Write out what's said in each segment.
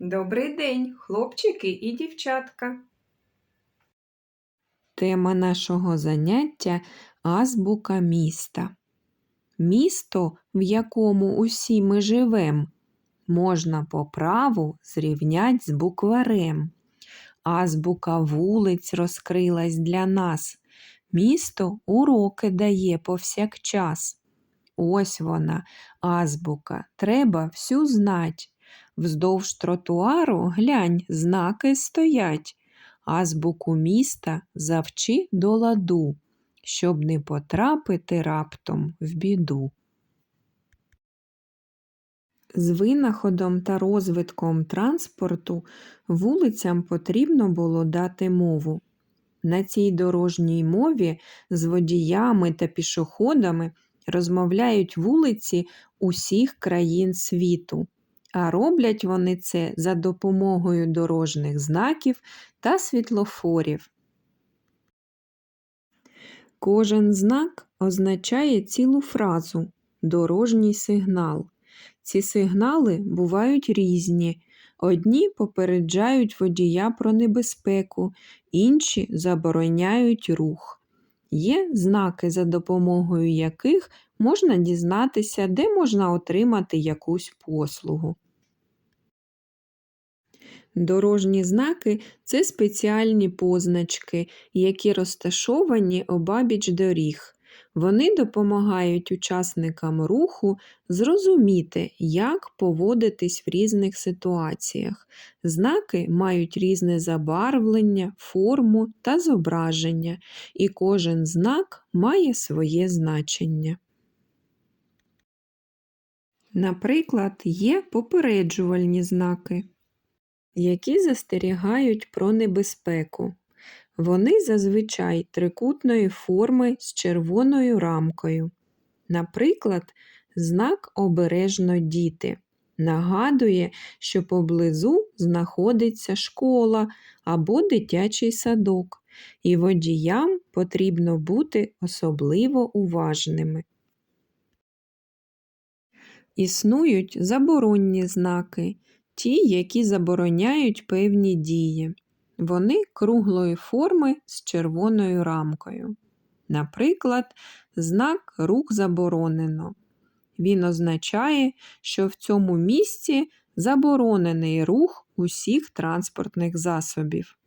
Добрий день, хлопчики і дівчатка. Тема нашого заняття азбука міста. Місто, в якому усі ми живем, можна по праву зрівнять з букварем. Азбука вулиць розкрилась для нас. Місто уроки дає повсякчас. Ось вона, азбука, треба всю знать. Вздовж тротуару глянь, знаки стоять. Азбуку міста завчи до ладу, щоб не потрапити раптом в біду. З винаходом та розвитком транспорту вулицям потрібно було дати мову. На цій дорожній мові з водіями та пішоходами розмовляють вулиці усіх країн світу, а роблять вони це за допомогою дорожніх знаків та світлофорів. Кожен знак означає цілу фразу дорожній сигнал. Ці сигнали бувають різні. Одні попереджають водія про небезпеку, інші забороняють рух. Є знаки, за допомогою яких можна дізнатися, де можна отримати якусь послугу. Дорожні знаки це спеціальні позначки, які розташовані обабіч доріг. Вони допомагають учасникам руху зрозуміти, як поводитись в різних ситуаціях. Знаки мають різне забарвлення, форму та зображення, і кожен знак має своє значення. Наприклад, є попереджувальні знаки, які застерігають про небезпеку. Вони зазвичай трикутної форми з червоною рамкою. Наприклад, знак обережно діти нагадує, що поблизу знаходиться школа або дитячий садок, і водіям потрібно бути особливо уважними. Існують заборонні знаки, ті, які забороняють певні дії. Вони круглої форми з червоною рамкою. Наприклад, знак рух заборонено. Він означає, що в цьому місці заборонений рух усіх транспортних засобів.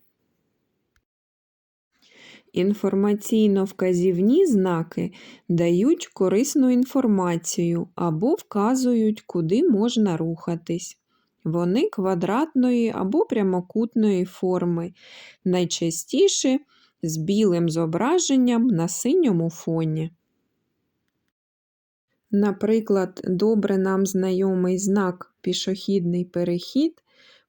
Інформаційно-вказівні знаки дають корисну інформацію або вказують, куди можна рухатись. Вони квадратної або прямокутної форми, найчастіше з білим зображенням на синьому фоні. Наприклад, добре нам знайомий знак пішохідний перехід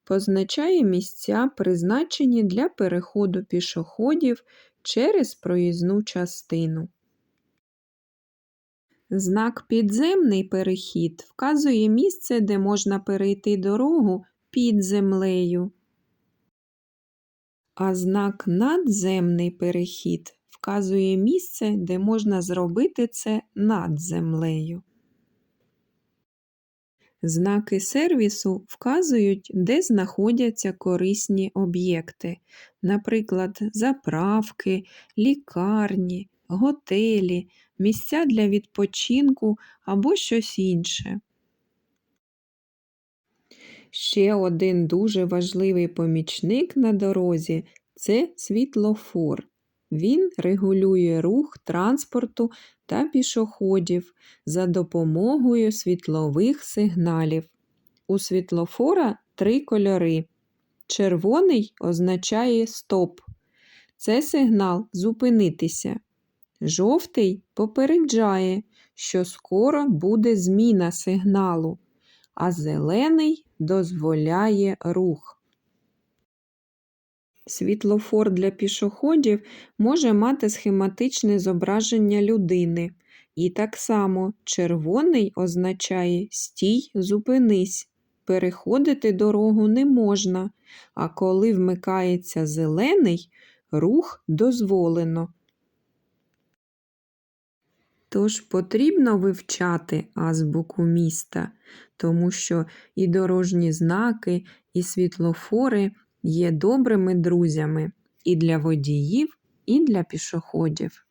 позначає місця, призначені для переходу пішоходів через проїзну частину. Знак підземний перехід вказує місце, де можна перейти дорогу під землею. А знак надземний перехід вказує місце, де можна зробити це над землею. Знаки сервісу вказують, де знаходяться корисні об'єкти, наприклад, заправки, лікарні, готелі, місця для відпочинку або щось інше. Ще один дуже важливий помічник на дорозі це світлофор. Він регулює рух транспорту та пішоходів за допомогою світлових сигналів. У світлофора три кольори. Червоний означає стоп. Це сигнал зупинитися. Жовтий попереджає, що скоро буде зміна сигналу, а зелений дозволяє рух. Світлофор для пішоходів може мати схематичне зображення людини. І так само червоний означає стій, зупинись. Переходити дорогу не можна, а коли вмикається зелений, рух дозволено. Тож потрібно вивчати азбуку міста, тому що і дорожні знаки, і світлофори є добрими друзями і для водіїв, і для пішоходів.